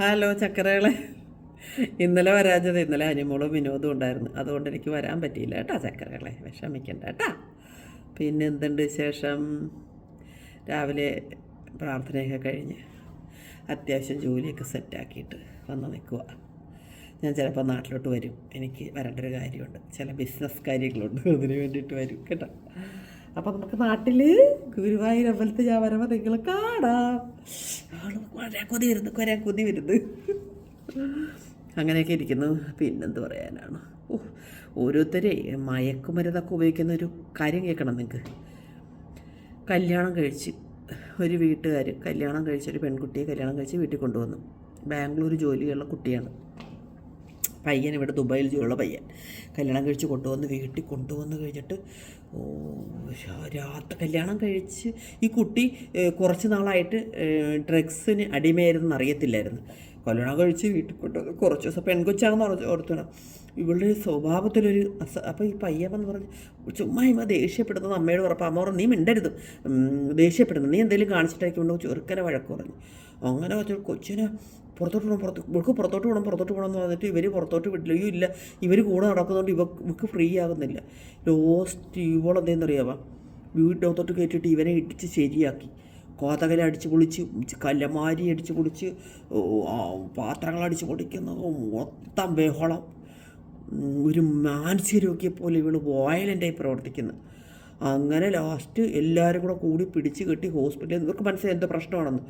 Hello ചക്കരകളെ. ഇന്നലെ വരാഞ്ഞത് ഇന്നലെ അനിമോളും വിനോദവും ഉണ്ടായിരുന്നു. അതുകൊണ്ട് എനിക്ക് വരാൻ പറ്റിയില്ല കേട്ടോ ചക്കരകളെ. വിഷമിക്കണ്ട കേട്ടാ. പിന്നെ എന്തുണ്ട് ശേഷം രാവിലെ പ്രാർത്ഥനയൊക്കെ കഴിഞ്ഞ് അത്യാവശ്യം ജോലിയൊക്കെ സെറ്റാക്കിയിട്ട് വന്ന് നിൽക്കുക ഞാൻ ചിലപ്പോൾ നാട്ടിലോട്ട് വരും. എനിക്ക് വരേണ്ട ഒരു കാര്യമുണ്ട്. ചില ബിസിനസ് കാര്യങ്ങളുണ്ട്. അതിന് വേണ്ടിയിട്ട് വരും കേട്ടോ. അപ്പോൾ നമുക്ക് നാട്ടിൽ ഗുരുവായൂർ അമ്പലത്തിൽ ഞാൻ വരുമ്പോൾ നിങ്ങൾ കാണാം. കുറേ കൊതി വരുന്നു കുറേ കൊതി വരുന്നു. അങ്ങനെയൊക്കെ ഇരിക്കുന്നു. പിന്നെന്ത് പറയാനാണ്? ഓ ഓരോരുത്തരെ മയക്കുമരുന്നൊക്കെ ഉപയോഗിക്കുന്ന ഒരു കാര്യം കേൾക്കണം നിങ്ങൾക്ക് കല്യാണം കഴിച്ച് ഒരു വീട്ടുകാർ കല്യാണം കഴിച്ച ഒരു പെൺകുട്ടിയെ കല്യാണം കഴിച്ച് വീട്ടിൽ കൊണ്ടുവന്നു. ബാംഗ്ലൂർ ജോലിയുള്ള കുട്ടിയാണ്. പയ്യൻ ഇവിടെ ദുബായിൽ ജോലിയുള്ള പയ്യൻ. കല്യാണം കഴിച്ച് കൊണ്ടുവന്ന് വീട്ടിൽ കൊണ്ടുവന്ന് കഴിഞ്ഞിട്ട് ഓ രാത്രി കല്യാണം കഴിച്ച് ഈ കുട്ടി കുറച്ച് നാളായിട്ട് ഡ്രഗ്സിന് അടിമയായിരുന്നു അറിയത്തില്ലായിരുന്നു. കല്യാണം കഴിച്ച് വീട്ടിൽ കൊണ്ടുവന്ന് കുറച്ച് ദിവസം പെൺകൊച്ചാണെന്ന് പറഞ്ഞു ഓർത്തണം ഇവളുടെ സ്വഭാവത്തിലൊരു അസ അപ്പോൾ ഈ പയ്യമെന്ന് പറഞ്ഞ് ചുമ്മാ ഇമ്മ ദേഷ്യപ്പെടുന്നത് അമ്മയോട് പറഞ്ഞപ്പോൾ അമ്മ പറഞ്ഞു നീ മിണ്ടരുത്. ദേഷ്യപ്പെടുന്നു. നീ എന്തെങ്കിലും കാണിച്ചിട്ടായിരിക്കും ചെറുക്കനെ വഴക്ക് പറഞ്ഞു. അങ്ങനെ വെച്ചാൽ കൊച്ചിനെ പുറത്തോട്ട് പോകണം പുറത്ത് ഇവൾക്ക് പുറത്തോട്ട് പോകണം പുറത്തോട്ട് പോകണം എന്ന് പറഞ്ഞിട്ട് ഇവർ പുറത്തോട്ട് വിട്ടില്ല ഇല്ല. ഇവർ കൂടെ നടക്കുന്നതുകൊണ്ട് ഇവ ഇവക്ക് ഫ്രീ ആകുന്നില്ല. ലോസ്റ്റ് ഇവളെന്തെന്നറിയാവാ വീട്ടിനകത്തോട്ട് കയറ്റിയിട്ട് ഇവനെ ഇടിച്ച് ശരിയാക്കി. കോതകല അടിച്ച് പൊളിച്ച് കല്ലമാരി അടിച്ച് പൊളിച്ച് പാത്രങ്ങൾ അടിച്ച് പൊടിക്കുന്ന മൊത്തം ബഹളം. ഒരു ഒരു മാനസികരോഗ്യെ പോലെ ഇവൾ വയലന്റായി പ്രവർത്തിക്കുന്നു. അങ്ങനെ ലാസ്റ്റ് എല്ലാവരും കൂടെ കൂടി പിടിച്ച് കെട്ടി ഹോസ്പിറ്റലിൽ ഇവർക്ക് മനസ്സിലായി എന്തോ പ്രശ്നമാണെന്ന്.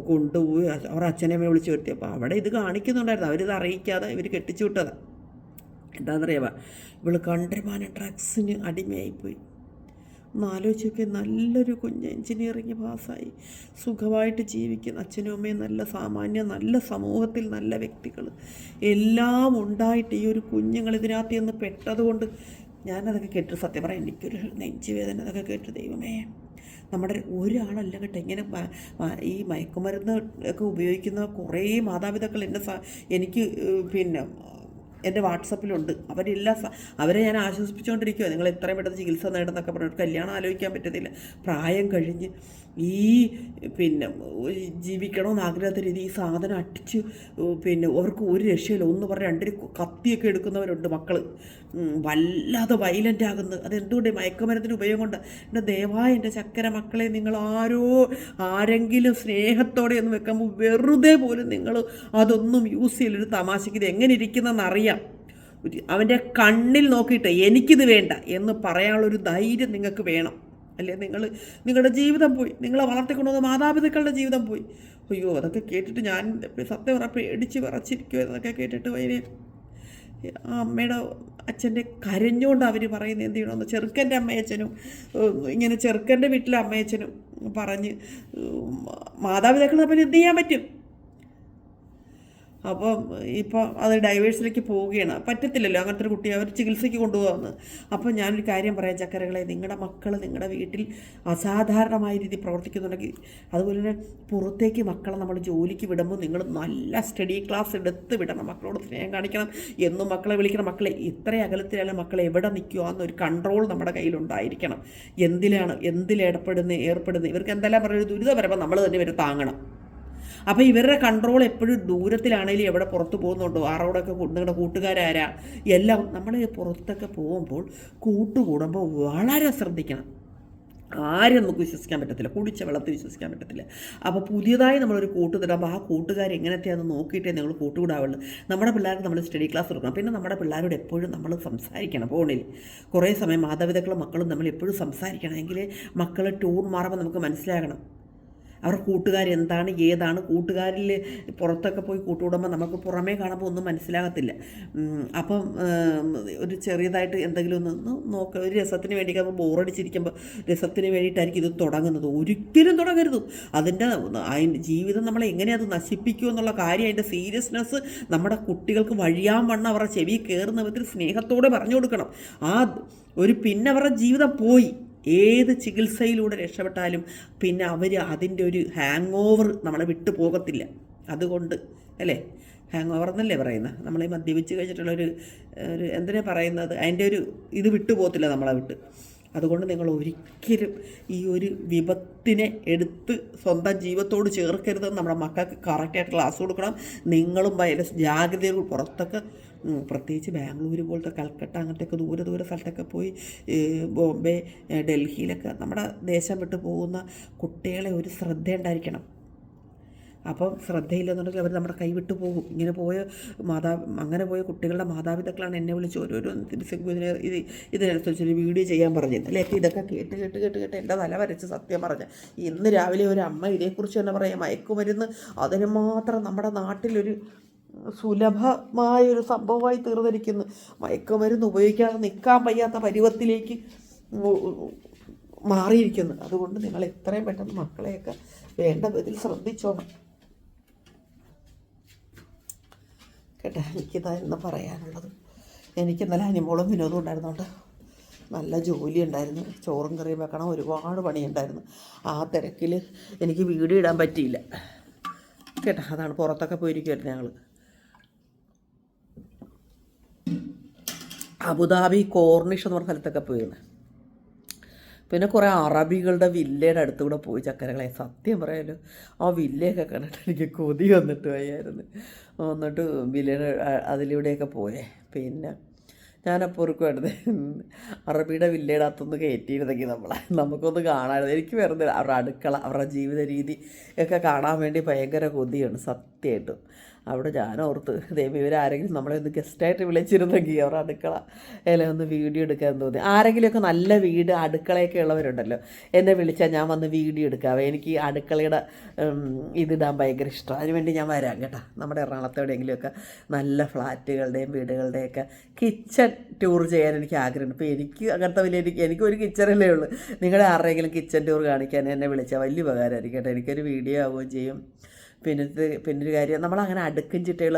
കൊണ്ടുപോയി അവർ അച്ഛനെ അമ്മയെ വിളിച്ച് വരുത്തി. അപ്പോൾ അവിടെ ഇത് കാണിക്കുന്നുണ്ടായിരുന്നു. അവരിത് അറിയിക്കാതെ ഇവർ കെട്ടിച്ചു വിട്ടതാണ് എന്താണെന്നറിയാമോ ഇവൾ കണ്ടമാനം ഡ്രഗ്സിന് അടിമയായിപ്പോയി. ഒന്ന് ആലോചിച്ചൊക്കെ നല്ലൊരു കുഞ്ഞ് എൻജിനീയറിങ് പാസ്സായി. സുഖമായിട്ട് ജീവിക്കുന്ന. അച്ഛനും അമ്മയും നല്ല സാമാന്യ നല്ല സമൂഹത്തിൽ നല്ല വ്യക്തികൾ എല്ലാം ഉണ്ടായിട്ട് ഈ ഒരു കുഞ്ഞുങ്ങൾ ഇതിനകത്ത് നിന്ന് പെട്ടതുകൊണ്ട് ഞാനതൊക്കെ കേട്ട് സത്യം പറയാം എനിക്കൊരു നെഞ്ചുവേദന അതൊക്കെ കേട്ട് ദൈവമേ. നമ്മുടെ ഒരാളല്ല കേട്ടോ ഇങ്ങനെ ഈ മയക്കുമരുന്ന് ഒക്കെ ഉപയോഗിക്കുന്ന കുറേ മാതാപിതാക്കൾ എന്നെ എനിക്ക് പിന്നെ എന്റെ വാട്സപ്പിലുണ്ട്. അവരെല്ലാം അവരെ ഞാൻ ആശ്വസിപ്പിച്ചുകൊണ്ടിരിക്കുക നിങ്ങൾ എത്രയും പെട്ടെന്ന് ചികിത്സ നേടുന്നൊക്കെ പറഞ്ഞിട്ട് കല്യാണം ആലോചിക്കാൻ പറ്റത്തില്ല. പ്രായം കഴിഞ്ഞ് ഈ പിന്നെ ജീവിക്കണമെന്ന് ആഗ്രഹത്തെ രീതി ഈ സാധനം അടിച്ച് പിന്നെ അവർക്ക് ഒരു രക്ഷയില്ല. ഒന്ന് പറഞ്ഞ് രണ്ടര കത്തിയൊക്കെ എടുക്കുന്നവരുണ്ട് മക്കൾ വല്ലാതെ വയലന്റ് ആകുന്നത് അതെന്തുകൊണ്ട് മയക്കുമരത്തിന് ഉപയോഗം കൊണ്ട്? എന്റെ ദയവായ എന്റെ ചക്കര മക്കളെ നിങ്ങൾ ആരോ ആരെങ്കിലും സ്നേഹത്തോടെ ഒന്ന് വെക്കുമ്പോൾ വെറുതെ പോലും നിങ്ങൾ അതൊന്നും യൂസ് ചെയ്യില്ല. തമാശയ്ക്ക് ഇത് എങ്ങനെ ഇരിക്കുന്നതെന്ന് അറിയാം. അവന്റെ കണ്ണിൽ നോക്കിയിട്ട് എനിക്കിത് വേണ്ട എന്ന് പറയാനുള്ളൊരു ധൈര്യം നിങ്ങൾക്ക് വേണം. അല്ലേ? നിങ്ങൾ നിങ്ങളുടെ ജീവിതം പോയി. നിങ്ങളെ വളർത്തിക്കൊണ്ടുവന്ന മാതാപിതാക്കളുടെ ജീവിതം പോയി. അയ്യോ അതൊക്കെ കേട്ടിട്ട് ഞാൻ സത്യം പറ പേടിച്ച് വിറച്ചിരിക്കുമോ എന്നൊക്കെ കേട്ടിട്ട് അതിന് ആ അമ്മയുടെ അച്ഛന്റെ കരഞ്ഞുകൊണ്ട് അവർ പറയുന്നത് എന്ത് ചെയ്യണമെന്ന് ചെറുക്കന്റെ അമ്മയച്ഛനും ഇങ്ങനെ ചെറുക്കന്റെ വീട്ടിലെ അമ്മയച്ഛനും പറഞ്ഞ് മാതാപിതാക്കൾ തമ്മിൽ എന്ത് ചെയ്യാൻ പറ്റും? അപ്പം ഇപ്പോൾ അത് ഡൈവേഴ്സിലേക്ക് പോവുകയാണ്. പറ്റത്തില്ലല്ലോ. അങ്ങനത്തെ ഒരു കുട്ടിയെ അവർ ചികിത്സയ്ക്ക് കൊണ്ടുപോകാമെന്ന് അപ്പം ഞാനൊരു കാര്യം പറയാം ചക്കരകളെ. നിങ്ങളുടെ മക്കൾ നിങ്ങളുടെ വീട്ടിൽ അസാധാരണമായ രീതി പ്രവർത്തിക്കുന്നുണ്ടെങ്കിൽ അതുപോലെ തന്നെ പുറത്തേക്ക് മക്കളെ നമ്മൾ ജോലിക്ക് വിടുമ്പോൾ നിങ്ങൾ നല്ല സ്റ്റഡി ക്ലാസ് എടുത്ത് വിടണം. മക്കളോട് സ്നേഹം കാണിക്കണം. എന്നും മക്കളെ വിളിക്കണം. മക്കളെ ഇത്ര അകലത്തിലാണ് മക്കളെ എവിടെ നിൽക്കുക എന്നൊരു കൺട്രോൾ നമ്മുടെ കയ്യിലുണ്ടായിരിക്കണം എന്തിലാണ്? എന്തിലേർപ്പെടുന്നത് ഏർപ്പെടുന്നത് ഇവർക്ക് എന്തെല്ലാം പറയുക ദുരിതം വരുമ്പോൾ നമ്മൾ തന്നെ ഇവരെ താങ്ങണം. അപ്പോൾ ഇവരുടെ കൺട്രോൾ എപ്പോഴും ദൂരത്തിലാണെങ്കിലും എവിടെ പുറത്ത് പോകുന്നുണ്ടോ? ആരോടൊക്കെ കൂ- നിങ്ങളുടെ കൂട്ടുകാരാരാ? എല്ലാം നമ്മൾ പുറത്തൊക്കെ പോകുമ്പോൾ കൂട്ടുകൂടുമ്പോൾ വളരെ ശ്രദ്ധിക്കണം. ആരും നമുക്ക് വിശ്വസിക്കാൻ പറ്റത്തില്ല. കുടിച്ച വെള്ളത്തിൽ വിശ്വസിക്കാൻ പറ്റത്തില്ല. അപ്പോൾ പുതിയതായി നമ്മളൊരു കൂട്ട് തരുമ്പോൾ ആ കൂട്ടുകാർ എങ്ങനത്തെയാണെന്ന് നോക്കിയിട്ടേ നിങ്ങൾ കൂട്ടുകൂടാവുള്ളൂ. നമ്മുടെ പിള്ളേർക്ക് നമ്മൾ സ്റ്റഡി ക്ലാസ് കൊടുക്കണം. പിന്നെ നമ്മുടെ പിള്ളേരോട് എപ്പോഴും നമ്മൾ സംസാരിക്കണം ഫോണിൽ. കുറേ സമയം മാതാപിതാക്കളും മക്കളും നമ്മൾ എപ്പോഴും സംസാരിക്കണം. എങ്കിൽ മക്കൾ ടൂൺ മാറുമ്പോൾ നമുക്ക് മനസ്സിലാകണം. അവർ കൂട്ടുകാർ എന്താണ് ഏതാണ്? കൂട്ടുകാരിൽ പുറത്തൊക്കെ പോയി കൂട്ടുകൂടുമ്പോൾ നമുക്ക് പുറമേ കാണുമ്പോൾ ഒന്നും മനസ്സിലാകത്തില്ല. അപ്പം ഒരു ചെറിയതായിട്ട് എന്തെങ്കിലും ഒന്ന് ഒന്ന് നോക്കുക ഒരു രസത്തിന് വേണ്ടി നമ്മൾ ബോറടിച്ചിരിക്കുമ്പോൾ രസത്തിന് വേണ്ടിയിട്ടായിരിക്കും ഇത് തുടങ്ങുന്നത്. ഒരിക്കലും തുടങ്ങരുത്. അതിന്റെ അതിന്റെ ജീവിതം നമ്മളെ എങ്ങനെ അത് നശിപ്പിക്കും എന്നുള്ള കാര്യം അതിന്റെ സീരിയസ്നെസ് നമ്മുടെ കുട്ടികൾക്ക് വഴിയാൻ വണ്ണം അവരുടെ ചെവി കയറുന്ന വിധത്തിൽ സ്നേഹത്തോടെ പറഞ്ഞു കൊടുക്കണം. ആ ഒരു പിന്നെ അവരുടെ ജീവിതം പോയി. ഏത് ചികിത്സയിലൂടെ രക്ഷപ്പെട്ടാലും പിന്നെ അവർ അതിന്റെ ഒരു ഹാങ് ഓവർ നമ്മളെ വിട്ടു പോകത്തില്ല. അതുകൊണ്ട് അല്ലേ? ഹാങ് ഓവർ എന്നല്ലേ പറയുന്നത്? നമ്മൾ ഈ മദ്യപിച്ച് കഴിച്ചിട്ടുള്ളൊരു ഒരു എന്തിനാ പറയുന്നത്? അതിന്റെ ഒരു ഇത് വിട്ടു പോകത്തില്ല നമ്മളെ വിട്ട്. അതുകൊണ്ട് നിങ്ങൾ ഒരിക്കലും ഈ ഒരു വിപത്തിനെ എടുത്ത് സ്വന്തം ജീവിതത്തോട് ചേർക്കരുതെന്ന് നമ്മുടെ മക്കൾക്ക് കറക്റ്റായിട്ട് ക്ലാസ് കൊടുക്കണം. നിങ്ങളും ഭയങ്കര ജാഗ്രതയോട് പുറത്തൊക്കെ പ്രത്യേകിച്ച് ബാംഗ്ലൂർ പോലത്തെ കൽക്കട്ട അങ്ങനത്തെയൊക്കെ ദൂരെ ദൂരെ സ്ഥലത്തൊക്കെ പോയി ബോംബെ ഡൽഹിയിലൊക്കെ നമ്മുടെ ദേശം വിട്ട് പോകുന്ന കുട്ടികളെ ഒരു ശ്രദ്ധ ഉണ്ടായിരിക്കണം അപ്പം ശ്രദ്ധയില്ലെന്നുണ്ടെങ്കിൽ അവർ നമ്മുടെ കൈവിട്ട് പോകും. ഇങ്ങനെ പോയ മാതാ അങ്ങനെ പോയ കുട്ടികളുടെ മാതാപിതാക്കളാണ് എന്നെ വിളിച്ച് ഓരോരോ ഇതിനെ ഇത് ഇതിനനുസരിച്ച് ഒരു വീഡിയോ ചെയ്യാൻ പറഞ്ഞത് അല്ലേ? ഇതൊക്കെ കേട്ട് കേട്ട് കേട്ട് കേട്ട് എന്റെ തല വരച്ച് സത്യം പറഞ്ഞ ഇന്ന് രാവിലെ ഒരു അമ്മ ഇതേക്കുറിച്ച് തന്നെ പറയാം. മയക്കുമരുന്ന് അതിന് മാത്രം നമ്മുടെ നാട്ടിലൊരു സുലഭമായൊരു സംഭവമായി തീർന്നിരിക്കുന്നു. മയക്കുമരുന്ന് ഉപയോഗിക്കാതെ നിൽക്കാൻ വയ്യാത്ത പരുവത്തിലേക്ക് മാറിയിരിക്കുന്നു. അതുകൊണ്ട് നിങ്ങൾ എത്രയും പെട്ടെന്ന് മക്കളെയൊക്കെ വേണ്ട വിധത്തിൽ ശ്രദ്ധിച്ചോണം. കേട്ടോ എനിക്കിതായിരുന്നു പറയാനുള്ളത്. എനിക്ക് ഇന്നലെ അനിമോളും വിനോദം ഉണ്ടായിരുന്നുണ്ട് നല്ല ജോലി ഉണ്ടായിരുന്നു. ചോറും കറിയും വെക്കണം ഒരുപാട് പണിയുണ്ടായിരുന്നു. ആ തിരക്കിൽ എനിക്ക് വീട് ഇടാൻ പറ്റിയില്ല. കേട്ടോ അതാണ് പുറത്തൊക്കെ പോയിരിക്കുമായിരുന്നു ഞങ്ങൾ അബുദാബി കോർണിഷ് എന്ന് പറഞ്ഞ സ്ഥലത്തൊക്കെ പോയിരുന്നു പിന്നെ കുറേ അറബികളുടെ വില്ലയുടെ അടുത്തുകൂടെ പോയി ചക്കരകളെ. സത്യം പറയാലോ ആ വില്ലയൊക്കെ കണ്ടിട്ട് എനിക്ക് കൊതി വന്നിട്ട് വയ്യായിരുന്നു. വന്നിട്ട് വില്ലയുടെ അതിലൂടെയൊക്കെ പോയേ. പിന്നെ ഞാനപ്പോൾ ഓർക്കുമായിരുന്നു അറബിയുടെ വില്ലയുടെ അകത്തൊന്ന് കയറ്റിയിരുന്നെങ്കിൽ നമ്മളെ നമുക്കൊന്ന് കാണാമായിരുന്നു. എനിക്ക് വരുന്നില്ല അവരുടെ അടുക്കള അവരുടെ ജീവിത രീതി ഒക്കെ കാണാൻ വേണ്ടി ഭയങ്കര കൊതിയാണ് സത്യമായിട്ടും. അവിടെ ഞാൻ ഓർത്ത് ദൈവം ഇവരാരെങ്കിലും നമ്മളെ ഒന്ന് ഗസ്റ്റായിട്ട് വിളിച്ചിരുന്നെങ്കിൽ അവർ അടുക്കള അല്ലെ ഒന്ന് വീഡിയോ എടുക്കാൻ തോന്നി. ആരെങ്കിലുമൊക്കെ നല്ല വീട് അടുക്കളയൊക്കെ ഉള്ളവരുണ്ടല്ലോ എന്നെ വിളിച്ചാൽ ഞാൻ വന്ന് വീഡിയോ എടുക്കാം. എനിക്ക് അടുക്കളയുടെ ഇതിടാൻ ഭയങ്കര ഇഷ്ടം. അതിനുവേണ്ടി ഞാൻ വരാം കേട്ടോ. നമ്മുടെ എറണാകുളത്ത് എവിടെയെങ്കിലുമൊക്കെ നല്ല ഫ്ലാറ്റുകളുടെയും വീടുകളുടെയൊക്കെ കിച്ചൺ ടൂർ ചെയ്യാൻ എനിക്ക് ആഗ്രഹമുണ്ട്. ഇപ്പോൾ എനിക്ക് അങ്ങനത്തെ വലിയ എനിക്ക് എനിക്കൊരു കിച്ചണല്ലേ ഉള്ളൂ. നിങ്ങളുടെ ആരുടെയെങ്കിലും കിച്ചൺ ടൂർ കാണിക്കാൻ എന്നെ വിളിച്ചാൽ വലിയ ഉപകാരമായിരിക്കും കേട്ടോ. എനിക്കൊരു വീഡിയോ ആവുകയും ചെയ്യും. പിന്നെ പിന്നൊരു കാര്യം നമ്മളങ്ങനെ അടുക്കും ചിട്ടകൾ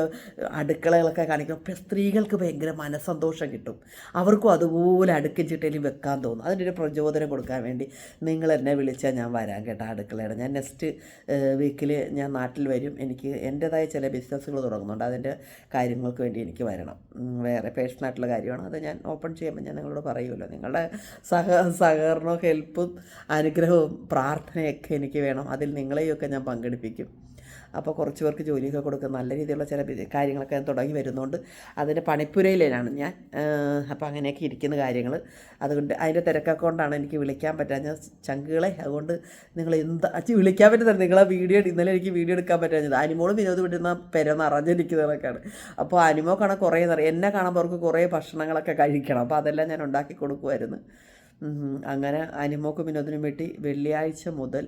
അടുക്കളകളൊക്കെ കാണിക്കും സ്ത്രീകൾക്ക് ഭയങ്കര മനസ്സന്തോഷം കിട്ടും. അവർക്കും അതുപോലെ അടുക്കും ചിട്ടയിൽ വെക്കാൻ തോന്നും. അതിന്റെ ഒരു പ്രചോദനം കൊടുക്കാൻ വേണ്ടി നിങ്ങൾ എന്നെ വിളിച്ചാൽ ഞാൻ വരാം കേട്ടോ അടുക്കളയുടെ ഞാൻ നെക്സ്റ്റ് വീക്കിൽ ഞാൻ നാട്ടിൽ വരും. എനിക്ക് എന്റേതായ ചില ബിസിനസ്സുകൾ തുടങ്ങുന്നുണ്ട്. അതിന്റെ കാര്യങ്ങൾക്ക് വേണ്ടി എനിക്ക് വരണം. വേറെ പേഴ്സണായിട്ടുള്ള കാര്യമാണ്. അത് ഞാൻ ഓപ്പൺ ചെയ്യുമ്പോൾ ഞാൻ നിങ്ങളോട് പറയുമല്ലോ നിങ്ങളുടെ സഹ സഹകരണവും ഹെൽപ്പും അനുഗ്രഹവും പ്രാർത്ഥനയൊക്കെ എനിക്ക് വേണം. അതിൽ നിങ്ങളെയൊക്കെ ഞാൻ പങ്കെടുപ്പിക്കും. അപ്പോൾ കുറച്ച് പേർക്ക് ജോലിയൊക്കെ കൊടുക്കും നല്ല രീതിയിലുള്ള ചില കാര്യങ്ങളൊക്കെ തുടങ്ങി വരുന്നുണ്ട്. അതിന്റെ പണിപ്പുരയിലാണ് ഞാൻ. അപ്പോൾ അങ്ങനെയൊക്കെ ഇരിക്കുന്ന കാര്യങ്ങൾ. അതുകൊണ്ട് അതിന്റെ തിരക്കൊക്കെ കൊണ്ടാണ് എനിക്ക് വിളിക്കാൻ പറ്റാഞ്ഞ ചങ്കുകളെ അതുകൊണ്ട് നിങ്ങൾ എന്താ വിളിക്കാൻ പറ്റുന്നത് നിങ്ങളെ വീഡിയോ ഇന്നലെ എനിക്ക് വീഡിയോ എടുക്കാൻ പറ്റാഞ്ഞത്. അനിമോളും വിനോദ് വിടുന്ന പെര നിറഞ്ഞിരിക്കുന്നതൊക്കെയാണ് അപ്പോൾ അനുമോ കാണാൻ കുറേ നിറയും എന്നെ കാണുമ്പോൾ അവർക്ക് കുറേ ഭക്ഷണങ്ങളൊക്കെ കഴിക്കണം. അപ്പോൾ അതെല്ലാം ഞാൻ ഉണ്ടാക്കി കൊടുക്കുമായിരുന്നു അങ്ങനെ അനിമോക്കും വിനോദിനും വേണ്ടി വെള്ളിയാഴ്ച മുതൽ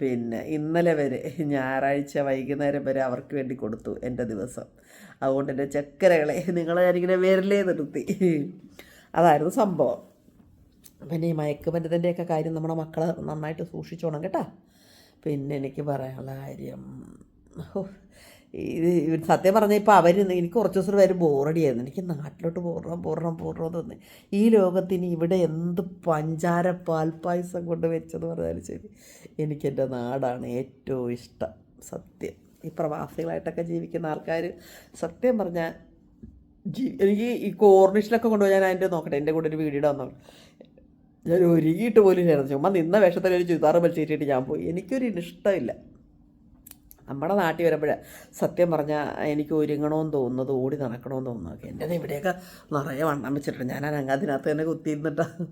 പിന്നെ ഇന്നലെ വരെ ഞായറാഴ്ച വൈകുന്നേരം വരെ അവർക്ക് വേണ്ടി കൊടുത്തു എന്റെ ദിവസം. അതുകൊണ്ട് എന്റെ ചക്കരകളെ നിങ്ങളെ ഞാനിങ്ങനെ വിരലേ നിർത്തി. അതായിരുന്നു സംഭവം. പിന്നെ ഈ മയക്കുമരുന്നിന്റെയൊക്കെ കാര്യം നമ്മുടെ മക്കളെ നന്നായിട്ട് സൂക്ഷിച്ചോണം കേട്ടോ. പിന്നെ എനിക്ക് പറയാനുള്ള കാര്യം ഇത് സത്യം പറഞ്ഞാൽ ഇപ്പോൾ അവർ എനിക്ക് കുറച്ച് ദിവസം വരെ ബോറടിയായിരുന്നു എനിക്ക് നാട്ടിലോട്ട് പോരണം പോരണം പോരണം തോന്നി ഈ ലോകത്തിന് ഇവിടെ എന്ത് പഞ്ചാര പാൽപ്പായസം കൊണ്ട് വെച്ചെന്ന് പറഞ്ഞാലും ശരി എനിക്കെന്റെ നാടാണ് ഏറ്റവും ഇഷ്ടം. സത്യം. ഈ പ്രവാസികളായിട്ടൊക്കെ ജീവിക്കുന്ന ആൾക്കാർ സത്യം പറഞ്ഞാൽ ജീ എനിക്ക് ഈ കോർണിഷിലൊക്കെ കൊണ്ടുപോയി ഞാൻ അതിന്റെ നോക്കട്ടെ എന്റെ കൂടെ ഒരു വീടിടാൻ നോക്കട്ടെ. ഞാൻ ഒരുങ്ങിയിട്ട് പോലും ചേർന്നു ചുമ്മാ നിന്ന വേഷത്തിൽ ഒരു ചുരിദാറ് വലിച്ചിട്ടിട്ട് ഞാൻ പോയി. എനിക്കൊരു ഇഷ്ടമില്ല നമ്മുടെ നാട്ടിൽ വരുമ്പോഴേ സത്യം പറഞ്ഞാൽ എനിക്ക് ഒരുങ്ങണമെന്ന് തോന്നുന്നത് ഓടി നടക്കണമെന്ന് തോന്നുന്നതൊക്കെ എന്റെ ഇവിടെയൊക്കെ നിറയെ വണ്ണം വെച്ചിട്ടുണ്ട്. ഞാൻ അതിനകത്ത് തന്നെ കുത്തിയിരുന്നിട്ടാണ്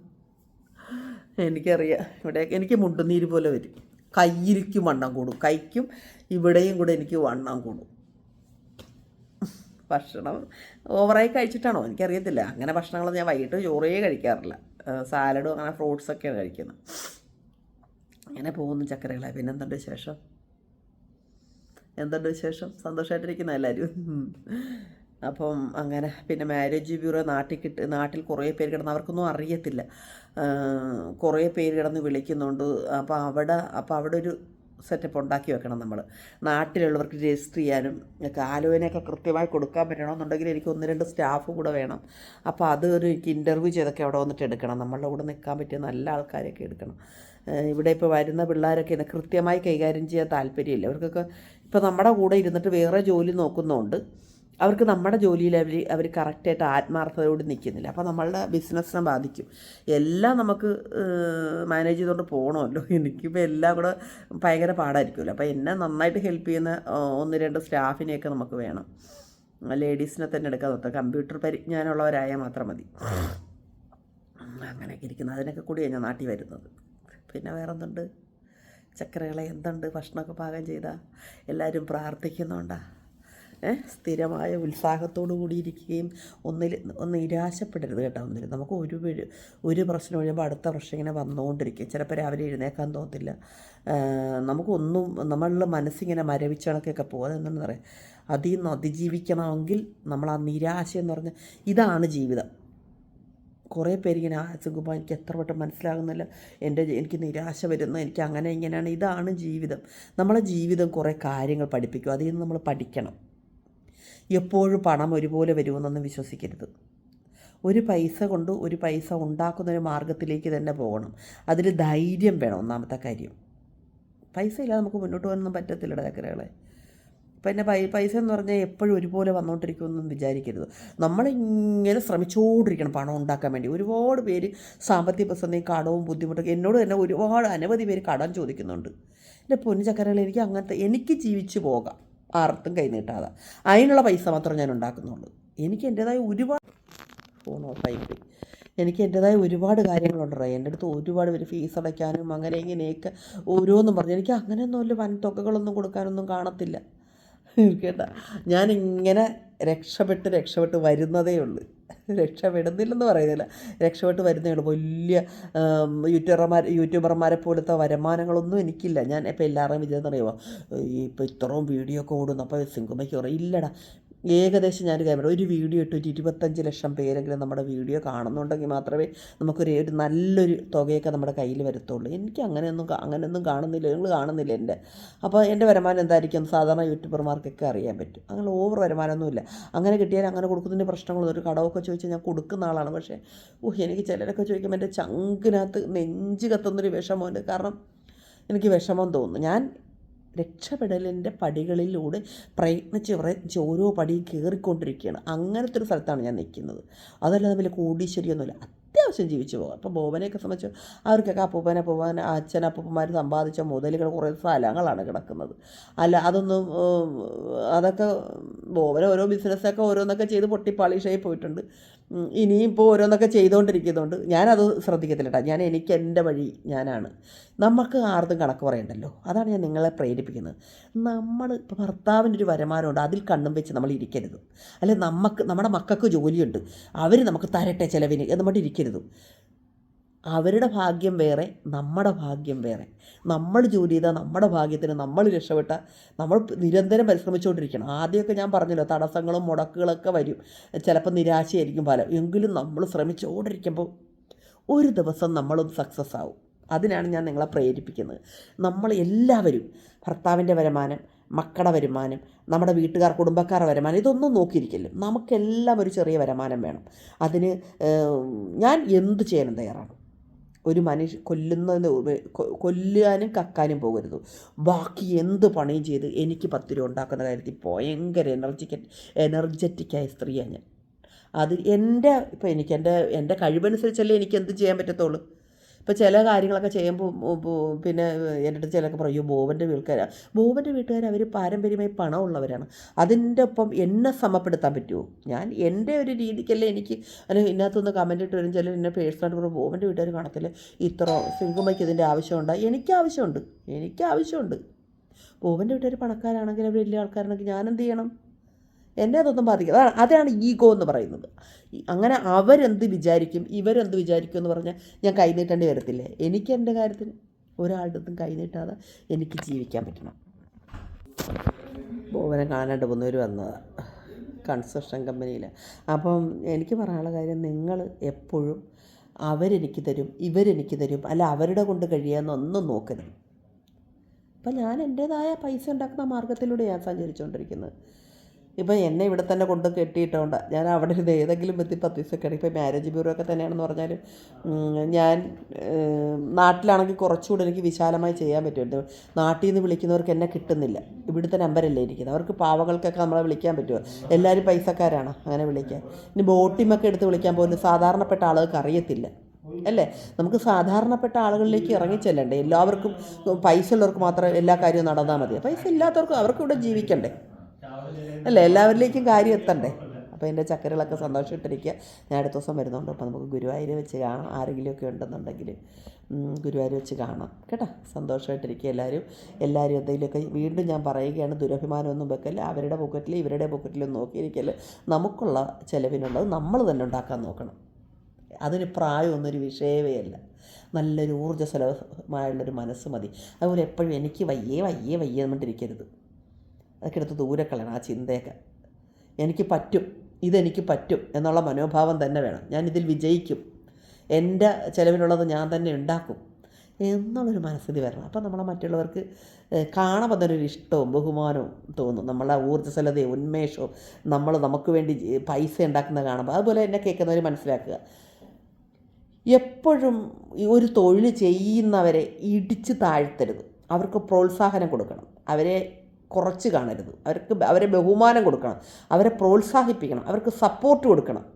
എനിക്കറിയാം. ഇവിടെ എനിക്ക് മുണ്ടുനീര് പോലെ വരും. കയ്യിലേക്കും വണ്ണം കൂടും. കൈക്കും ഇവിടെയും കൂടെ എനിക്ക് വണ്ണം കൂടും. ഭക്ഷണം ഓവറായി കഴിച്ചിട്ടാണോ? എനിക്കറിയത്തില്ല. അങ്ങനെ ഭക്ഷണങ്ങളൊന്നും ഞാൻ വൈകിട്ട് ചോറേ കഴിക്കാറില്ല. സാലഡും അങ്ങനെ ഫ്രൂട്ട്സൊക്കെയാണ് കഴിക്കുന്നത്. അങ്ങനെ പോകുന്നു ചക്കരകളെ. പിന്നെന്തുണ്ട് വിശേഷം? എന്തുണ്ട് വിശേഷം? സന്തോഷമായിട്ടിരിക്കുന്ന എല്ലാവരും. അപ്പം അങ്ങനെ പിന്നെ മാരേജ് ബ്യൂറോ നാട്ടിൽ കിട്ട് നാട്ടിൽ കുറേ പേര് കിടന്ന് അവർക്കൊന്നും അറിയത്തില്ല. കുറേ പേര് കിടന്ന് വിളിക്കുന്നുണ്ട്. അപ്പോൾ അവിടെ അപ്പോൾ അവിടെ ഒരു സെറ്റപ്പ് ഉണ്ടാക്കി വെക്കണം നമ്മൾ നാട്ടിലുള്ളവർക്ക് രജിസ്റ്റർ ചെയ്യാനും ഒക്കെ ആലോചനയൊക്കെ കൃത്യമായി കൊടുക്കാൻ പറ്റണമെന്നുണ്ടെങ്കിൽ എനിക്ക് ഒന്ന് രണ്ട് സ്റ്റാഫ് കൂടെ വേണം. അപ്പോൾ അത് ഒരു ഇന്റർവ്യൂ ചെയ്തൊക്കെ അവിടെ വന്നിട്ട് എടുക്കണം. നമ്മളുടെ കൂടെ നിൽക്കാൻ പറ്റിയ നല്ല ആൾക്കാരെയൊക്കെ എടുക്കണം. ഇവിടെ ഇപ്പോൾ വരുന്ന പിള്ളേരൊക്കെ ഇത് കൃത്യമായി കൈകാര്യം ചെയ്യാൻ താല്പര്യമില്ല. അവർക്കൊക്കെ ഇപ്പോൾ നമ്മുടെ കൂടെ ഇരുന്നിട്ട് വേറെ ജോലി നോക്കുന്നതുകൊണ്ട് അവർക്ക് നമ്മുടെ ജോലിയിൽ അവർ അവർ കറക്റ്റായിട്ട് ആത്മാർത്ഥതയോട് നിൽക്കുന്നില്ല അപ്പോൾ നമ്മളുടെ ബിസിനസ്സിനെ ബാധിക്കും. എല്ലാം നമുക്ക് മാനേജ് ചെയ്തുകൊണ്ട് പോകണമല്ലോ എനിക്കിപ്പോൾ എല്ലാം കൂടെ ഭയങ്കര പാടായിരിക്കുമല്ലോ. അപ്പോൾ എന്നെ നന്നായിട്ട് ഹെൽപ്പ് ചെയ്യുന്ന ഒന്ന് രണ്ട് സ്റ്റാഫിനെയൊക്കെ നമുക്ക് വേണം. ലേഡീസിനെ തന്നെ എടുക്കാൻ നോക്കാം. കമ്പ്യൂട്ടർ പരിജ്ഞാനമുള്ളവരായാൽ മാത്രം മതി. അങ്ങനെയൊക്കെ ഇരിക്കുന്നത് അതിനൊക്കെ കൂടിയാണ് ഞാൻ നാട്ടിൽ വരുന്നത്. പിന്നെ വേറെ ചക്കരകളെ എന്തുണ്ട് ഭക്ഷണമൊക്കെ പാകം ചെയ്താൽ എല്ലാവരും പ്രാർത്ഥിക്കുന്നുണ്ടാ. സ്ഥിരമായ ഉത്സാഹത്തോടു കൂടിയിരിക്കുകയും ഒന്നിൽ ഒന്ന് നിരാശപ്പെടരുത് കേട്ടോ ഒന്നിൽ. നമുക്ക് ഒരു ഒരു പ്രശ്നം ഒഴിയുമ്പോൾ അടുത്ത പ്രശ്നം ഇങ്ങനെ വന്നുകൊണ്ടിരിക്കും ചിലപ്പോൾ രാവിലെ എഴുന്നേക്കാൻ തോന്നത്തില്ല. ആ, നമുക്കൊന്നും നമ്മളുടെ മനസ്സിങ്ങനെ മരവിച്ചണക്കൊക്കെ പോകും. അതെന്താണെന്ന് പറയാം അതിൽ നിന്ന് അതിജീവിക്കണമെങ്കിൽ നമ്മൾ ആ നിരാശ എന്ന് പറഞ്ഞാൽ ഇതാണ് ജീവിതം. കുറേ പേര് ഇങ്ങനെ ആശങ്കുമ്പോൾ എനിക്ക് എത്ര വട്ടം മനസ്സിലാകുന്നില്ല. എന്റെ എനിക്ക് നിരാശ വരുന്നു. എനിക്ക് അങ്ങനെ ഇങ്ങനെയാണ്. ഇതാണ് ജീവിതം. നമ്മളെ ജീവിതം കുറേ കാര്യങ്ങൾ പഠിപ്പിക്കും. അതിൽ നിന്ന് നമ്മൾ പഠിക്കണം. എപ്പോഴും പണം ഒരുപോലെ വരുമെന്നൊന്നും വിശ്വസിക്കരുത്. ഒരു പൈസ കൊണ്ട് ഒരു പൈസ ഉണ്ടാക്കുന്ന ഒരു മാർഗത്തിലേക്ക് തന്നെ പോകണം. അതിൽ ധൈര്യം വേണം. ഒന്നാമത്തെ കാര്യം. പൈസ ഇല്ലാതെ നമുക്ക് മുന്നോട്ട് പോകാനൊന്നും പറ്റത്തില്ല ചക്കരകളെ. പിന്നെ പൈ പൈസ എന്ന് പറഞ്ഞാൽ എപ്പോഴും ഒരുപോലെ വന്നുകൊണ്ടിരിക്കുമെന്നും വിചാരിക്കരുത്. നമ്മളിങ്ങനെ ശ്രമിച്ചുകൊണ്ടിരിക്കണം പണം ഉണ്ടാക്കാൻ വേണ്ടി. ഒരുപാട് പേര് സാമ്പത്തിക പ്രതിസന്ധിയും കടവും ബുദ്ധിമുട്ടൊക്കെ എന്നോട് തന്നെ ഒരുപാട് അനവധി പേര് കടം ചോദിക്കുന്നുണ്ട്. എന്റെ പൊന്നുചക്കരകൾ എനിക്ക് അങ്ങനത്തെ എനിക്ക് ജീവിച്ചു പോകാം. ആർത്തും കൈ നീട്ടാതെ. അതിനുള്ള പൈസ മാത്രം ഞാൻ ഉണ്ടാക്കുന്നുള്ളൂ. എനിക്ക് എന്റേതായ ഒരുപാട് ഫോൺ ഓഫായി പോയി. എനിക്ക് എന്റേതായ ഒരുപാട് കാര്യങ്ങളുണ്ടോ എന്റെ അടുത്ത് ഒരുപാട് പേര് ഫീസ് അടയ്ക്കാനും അങ്ങനെ ഇങ്ങനെയൊക്കെ ഓരോന്നും പറഞ്ഞു. എനിക്ക് അങ്ങനെയൊന്നും വലിയ വൻ തുകകളൊന്നും കൊടുക്കാനൊന്നും കാണത്തില്ല. കേട്ടാ. ഞാനിങ്ങനെ രക്ഷപ്പെട്ട് രക്ഷപ്പെട്ട് വരുന്നതേ ഉള്ളൂ. രക്ഷപ്പെടുന്നില്ലെന്ന് പറയുന്നില്ല. രക്ഷപ്പെട്ട് വരുന്നേ ഉള്ളൂ. വലിയ യൂട്യൂബർമാർ യൂട്യൂബർമാരെ പോലത്തെ വരുമാനങ്ങളൊന്നും എനിക്കില്ല. ഞാൻ ഇപ്പോൾ എല്ലാവരുടെയും വിചാരിച്ചറിയുമോ ഇപ്പോൾ ഇത്രയും വീഡിയോ ഒക്കെ ഓടുന്നു. അപ്പോൾ സിംഗുമയ്ക്ക് പറയും ഇല്ലടാ ഏകദേശം ഞാൻ ക്യാമറ ഒരു വീഡിയോ ഇട്ട് ഒരു ഇരുപത്തഞ്ച് ലക്ഷം പേരെങ്കിലും നമ്മുടെ വീഡിയോ കാണുന്നുണ്ടെങ്കിൽ മാത്രമേ നമുക്കൊരു ഒരു നല്ലൊരു തുകയൊക്കെ നമ്മുടെ കയ്യിൽ വരത്തുള്ളൂ. എനിക്ക് അങ്ങനെയൊന്നും അങ്ങനെയൊന്നും കാണുന്നില്ല. നിങ്ങൾ കാണുന്നില്ല എന്റെ. അപ്പോൾ എന്റെ വരുമാനം എന്തായിരിക്കും? സാധാരണ യൂട്യൂബർമാർക്കൊക്കെ അറിയാൻ പറ്റും. അങ്ങനെ ഓവർ വരുമാനമൊന്നുമില്ല. അങ്ങനെ കിട്ടിയാൽ അങ്ങനെ കൊടുക്കുന്നതിന് പ്രശ്നങ്ങളൊന്നും ഒരു കടമൊക്കെ ചോദിച്ചാൽ ഞാൻ കൊടുക്കുന്ന ആളാണ്. പക്ഷേ ഓ എനിക്ക് ചിലരൊക്കെ ചോദിക്കുമ്പോൾ എന്റെ ചങ്കിനകത്ത് നെഞ്ച് കത്തുന്നൊരു വിഷമമുണ്ട്. കാരണം എനിക്ക് വിഷമം തോന്നുന്നു. ഞാൻ രക്ഷപ്പെടലിന്റെ പടികളിലൂടെ പ്രയത്നിച്ച് പ്രയത്നിച്ച് ഓരോ പടിയും കയറിക്കൊണ്ടിരിക്കുകയാണ്. അങ്ങനത്തെ ഒരു സ്ഥലത്താണ് ഞാൻ നിൽക്കുന്നത്. അതല്ലാതെ വലിയ കോടീശ്വരിയൊന്നുമില്ല. അത്യാവശ്യം ജീവിച്ചു പോകാം. അപ്പോൾ ബോബനെയൊക്കെ സംബന്ധിച്ച് അവർക്കൊക്കെ അപ്പൂപ്പനെ അപ്പൂപ്പൻ അച്ഛൻ അപ്പൂപ്പന്മാർ സമ്പാദിച്ച മുതലുകൾ കുറേ സ്ഥലങ്ങളാണ് കിടക്കുന്നത്. അല്ല അതൊന്നും അതൊക്കെ ബോബനെ ഓരോ ബിസിനസ്സൊക്കെ ഓരോന്നൊക്കെ ചെയ്ത് പൊട്ടിപ്പാളീഷായി പോയിട്ടുണ്ട്. ഉം, ഇനിയും ഇപ്പോൾ ഓരോന്നൊക്കെ ചെയ്തുകൊണ്ടിരിക്കുന്നുണ്ട് ഞാനത് ശ്രദ്ധിക്കത്തില്ല കേട്ടോ ഞാൻ എനിക്ക് എന്റെ വഴി ഞാനാണ്. നമുക്ക് ആർക്കും കണക്ക് പറയണ്ടല്ലോ. അതാണ് ഞാൻ നിങ്ങളെ പ്രേരിപ്പിക്കുന്നത്. നമ്മൾ ഇപ്പോൾ ഭർത്താവിന്റെ ഒരു വരുമാനമുണ്ട്. അതിൽ കണ്ണും വെച്ച് നമ്മൾ ഇരിക്കരുത്. അല്ലെ നമുക്ക് നമ്മുടെ മക്കൾക്ക് ജോലിയുണ്ട്. അവർ നമുക്ക് തരട്ടെ ചിലവിന് എന്ന് ഇരിക്കരുത്. അവരുടെ ഭാഗ്യം വേറെ നമ്മുടെ ഭാഗ്യം വേറെ. നമ്മൾ ജോലി ചെയ്താൽ നമ്മുടെ ഭാഗ്യത്തിന് നമ്മൾ രക്ഷപ്പെട്ട നമ്മൾ നിരന്തരം പരിശ്രമിച്ചുകൊണ്ടിരിക്കണം. ആദ്യമൊക്കെ ഞാൻ പറഞ്ഞല്ലോ തടസ്സങ്ങളും മുടക്കുകളൊക്കെ വരും. ചിലപ്പോൾ നിരാശയായിരിക്കും ഫലം. എങ്കിലും നമ്മൾ ശ്രമിച്ചുകൊണ്ടിരിക്കുമ്പോൾ ഒരു ദിവസം നമ്മളും സക്സസ് ആവും. അതിനാണ് ഞാൻ നിങ്ങളെ പ്രേരിപ്പിക്കുന്നത്. നമ്മൾ എല്ലാവരും ഭർത്താവിന്റെ വരുമാനം മക്കളുടെ വരുമാനം നമ്മുടെ വീട്ടുകാർ കുടുംബക്കാരുടെ വരുമാനം ഇതൊന്നും നോക്കിയിരിക്കില്ല. നമുക്കെല്ലാം ഒരു ചെറിയ വരുമാനം വേണം. അതിന് ഞാൻ എന്ത് ചെയ്യാനും തയ്യാറാണ്. ഒരു മനുഷ്യ കൊല്ലുന്നതിന് കൊല്ലാനും കക്കാനും പോകരുത്. ബാക്കി എന്ത് പണിയും ചെയ്ത് എനിക്ക് പത്ത് രൂപ ഉണ്ടാക്കുന്ന കാര്യത്തിൽ ഭയങ്കര എനർജിക്ക എനർജറ്റിക്കായ സ്ത്രീയാണ് ഞാൻ. അത് എന്റെ ഇപ്പോൾ എനിക്ക് എന്റെ എന്റെ കഴിവനുസരിച്ചല്ലേ എനിക്ക് എന്ത് ചെയ്യാൻ പറ്റത്തുള്ളൂ? ഇപ്പോൾ ചില കാര്യങ്ങളൊക്കെ ചെയ്യുമ്പോൾ പിന്നെ എന്റെ അടുത്ത് ചിലൊക്കെ പറയും ബോബന്റെ വീട്ടുകാരാണ് ബോബന്റെ വീട്ടുകാർ അവർ പാരമ്പര്യമായി പണമുള്ളവരാണ്. അതിന്റെ ഒപ്പം എന്നെ സമപ്പെടുത്താൻ പറ്റുമോ ഞാൻ എന്റെ ഒരു രീതിക്കല്ലേ എനിക്ക് അതിന് ഇതിനകത്തൊന്ന് കമന്റ് ഇട്ട് വരും. ചിലർ എന്നെ പേഴ്സണായിട്ട് പറയും ബോബന്റെ വീട്ടുകാർ കാണത്തില്ല ഇത്ര സിംഗുമയ്ക്ക് ഇതിന്റെ ആവശ്യമുണ്ട് എനിക്ക് ആവശ്യമുണ്ട്. എനിക്ക് ആവശ്യമുണ്ട് ബോബന്റെ വീട്ടുകാർ പണക്കാരാണെങ്കിൽ വലിയ ആൾക്കാരാണെങ്കിൽ ഞാൻ എന്ത് ചെയ്യണം? എന്നെ അതൊന്നും ബാധിക്കും അതാണ് അതാണ് ഈഗോ എന്ന് പറയുന്നത്. അങ്ങനെ അവരെന്ത് വിചാരിക്കും ഇവരെന്ത് വിചാരിക്കും എന്ന് പറഞ്ഞാൽ ഞാൻ കൈനീട്ടേണ്ടി വരത്തില്ലേ? എനിക്ക് എന്റെ കാര്യത്തിൽ ഒരാളുടെ അടുത്തും കൈനീട്ടാതെ എനിക്ക് ജീവിക്കാൻ പറ്റണം. ബോവനെ കാണാണ്ട് പോകുന്നവർ വന്നതാണ് കൺസ്ട്രക്ഷൻ കമ്പനിയിൽ അപ്പം എനിക്ക് പറയാനുള്ള കാര്യം നിങ്ങൾ എപ്പോഴും അവരെനിക്ക് തരും ഇവരെനിക്ക് തരും അല്ല അവരുടെ കൊണ്ട് കഴിയാമെന്നൊന്നും നോക്കരുത്. അപ്പം ഞാൻ എന്റേതായ പൈസ ഉണ്ടാക്കുന്ന മാർഗത്തിലൂടെ ഞാൻ സഞ്ചരിച്ചുകൊണ്ടിരിക്കുന്നത് ഇപ്പം എന്നെ ഇവിടെ തന്നെ കൊണ്ട് കെട്ടിയിട്ടുണ്ട്. ഞാൻ അവിടെ ഇരുന്ന് ഏതെങ്കിലും ബന്ധി ദിവസമൊക്കെയാണ്. ഇപ്പം മാരേജ് ബ്യൂറോ ഒക്കെ തന്നെയാണെന്ന് പറഞ്ഞാലും ഉം, ഞാൻ നാട്ടിലാണെങ്കിൽ കുറച്ചുകൂടെ എനിക്ക് വിശാലമായി ചെയ്യാൻ പറ്റുമല്ലോ. നാട്ടിൽ നിന്ന് വിളിക്കുന്നവർക്ക് എന്നെ കിട്ടുന്നില്ല. ഇവിടുത്തെ നമ്പരല്ലേ ഇരിക്കുന്നത്. അവർക്ക് പാവകൾക്കൊക്കെ നമ്മളെ വിളിക്കാൻ പറ്റുമോ? എല്ലാവരും പൈസക്കാരാണ് അങ്ങനെ വിളിക്കാൻ? ഇനി ബോട്ടിമൊക്കെ എടുത്ത് വിളിക്കാൻ പോലും സാധാരണപ്പെട്ട ആളുകൾക്ക് അറിയത്തില്ല. അല്ലേ? നമുക്ക് സാധാരണപ്പെട്ട ആളുകളിലേക്ക് ഇറങ്ങിച്ചെല്ലണ്ടേ എല്ലാവർക്കും പൈസ ഉള്ളവർക്ക് മാത്രം എല്ലാ കാര്യവും നടന്നാൽ മതി. പൈസ ഇല്ലാത്തവർക്ക് അവർക്ക് ഇവിടെ ജീവിക്കണ്ടേ? അല്ലേ എല്ലാവരിലേക്കും കാര്യം എത്തണ്ടേ? അപ്പോൾ എന്റെ ചക്കരകളൊക്കെ സന്തോഷമായിട്ടിരിക്കുക ഞാൻ അടുത്ത ദിവസം വരുന്നുണ്ട്. അപ്പോൾ നമുക്ക് ഗുരുവായൂർ വെച്ച് കാണാം. ആരെങ്കിലുമൊക്കെ ഉണ്ടെന്നുണ്ടെങ്കിൽ ഗുരുവായൂർ വെച്ച് കാണാം. കേട്ടോ? സന്തോഷമായിട്ടിരിക്കുക എല്ലാവരും. എല്ലാവരും എന്തെങ്കിലുമൊക്കെ വീണ്ടും ഞാൻ പറയുകയാണ്. ദുരഭിമാനമൊന്നും വെക്കല്ല. അവരുടെ പോക്കറ്റിൽ ഇവരുടെ പോക്കറ്റിലും നോക്കിയിരിക്കൽ നമുക്കുള്ള ചിലവിനുള്ളത് നമ്മൾ തന്നെ ഉണ്ടാക്കാൻ നോക്കണം. അതിന് പ്രായമൊന്നും ഒരു വിഷയമേ അല്ല. നല്ലൊരു ഊർജസ്വലമായുള്ളൊരു മനസ്സ് മതി. അതുപോലെ എപ്പോഴും എനിക്ക് വയ്യേ വയ്യേ വയ്യേ എന്നിട്ടിരിക്കരുത് അതൊക്കെ എടുത്ത് ദൂരെ കളയണം ആ ചിന്തയൊക്കെ. എനിക്ക് പറ്റും ഇതെനിക്ക് പറ്റും എന്നുള്ള മനോഭാവം തന്നെ വേണം. ഞാൻ ഇതിൽ വിജയിക്കും. എന്റെ ചിലവിനുള്ളത് ഞാൻ തന്നെ ഉണ്ടാക്കും എന്നുള്ളൊരു മനസ്ഥിതി വരണം. അപ്പം നമ്മളെ മറ്റുള്ളവർക്ക് കാണുമ്പോൾ തന്നെ ഒരു ഇഷ്ടവും ബഹുമാനവും തോന്നും. നമ്മളെ ഊർജസ്വലതയും ഉന്മേഷവും നമ്മൾ നമുക്ക് വേണ്ടി പൈസ ഉണ്ടാക്കുന്നത് കാണുമ്പോൾ അതുപോലെ എന്നെ കേൾക്കുന്നവർ മനസ്സിലാക്കുക. എപ്പോഴും ഒരു തൊഴിൽ ചെയ്യുന്നവരെ ഇടിച്ച് താഴ്ത്തരുത്. അവർക്ക് പ്രോത്സാഹനം കൊടുക്കണം. അവരെ കുറച്ച് കാണരുത്. അവർക്ക് അവരെ ബഹുമാനം കൊടുക്കണം. അവരെ പ്രോത്സാഹിപ്പിക്കണം. അവർക്ക് സപ്പോർട്ട് കൊടുക്കണം.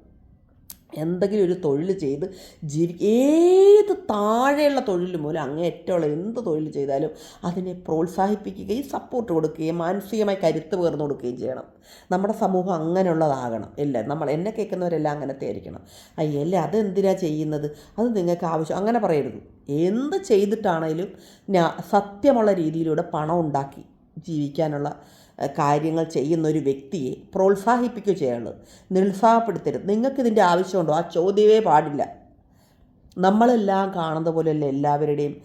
എന്തെങ്കിലും ഒരു തൊഴിൽ ചെയ്ത് ജീവി ഏത് താഴെയുള്ള തൊഴിൽ മൂലം അങ്ങേറ്റമുള്ള എന്ത് തൊഴിൽ ചെയ്താലും അതിനെ പ്രോത്സാഹിപ്പിക്കുകയും സപ്പോർട്ട് കൊടുക്കുകയും മാനസികമായി കരുത്ത് പകർന്നു കൊടുക്കുകയും ചെയ്യണം. നമ്മുടെ സമൂഹം അങ്ങനെയുള്ളതാകണം. ഇല്ല നമ്മൾ എന്നെ കേൾക്കുന്നവരെല്ലാം അങ്ങനത്തെ ആയിരിക്കണം അയ്യല്ലേ അതെന്തിനാ ചെയ്യുന്നത്? അത് നിങ്ങൾക്ക് ആവശ്യം. അങ്ങനെ പറയരുത്. എന്ത് ചെയ്തിട്ടാണേലും സത്യമുള്ള രീതിയിലൂടെ പണം ഉണ്ടാക്കി ജീവിക്കാനുള്ള കാര്യങ്ങൾ ചെയ്യുന്ന ഒരു വ്യക്തിയെ പ്രോത്സാഹിപ്പിക്കുകയോ ചെയ്യാനുള്ളത് നിരുത്സാഹപ്പെടുത്തരുത്. നിങ്ങൾക്കിതിന്റെ ആവശ്യമുണ്ടോ? ആ ചോദ്യമേ പാടില്ല. നമ്മളെല്ലാം കാണുന്ന പോലെയല്ല എല്ലാവരുടെയും